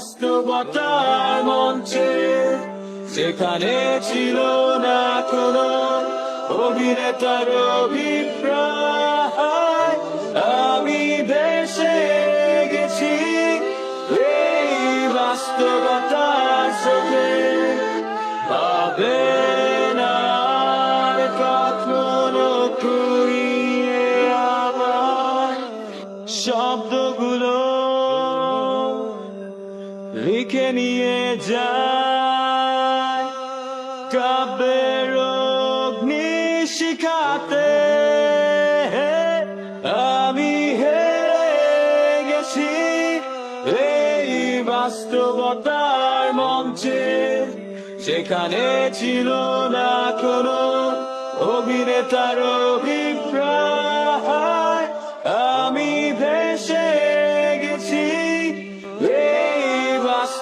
বাস্তবতার মঞ্চে সেখানে ছিল না কোনো অভিনেতার অভিপ্রায় আমি দেশে গেছি, এই বাস্তবতার কুড়িয়ে আমার শব্দগুলো লিখে নিয়ে যায়। কাব্যের অগ্নি শিখাতে আমি হেরে গেছি এই বাস্তবতার মঞ্চে। সেখানে ছিল না কোনো অভিনেতার অভিপ্রায়।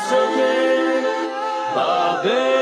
এই বাস্তবতার চোখে পাবে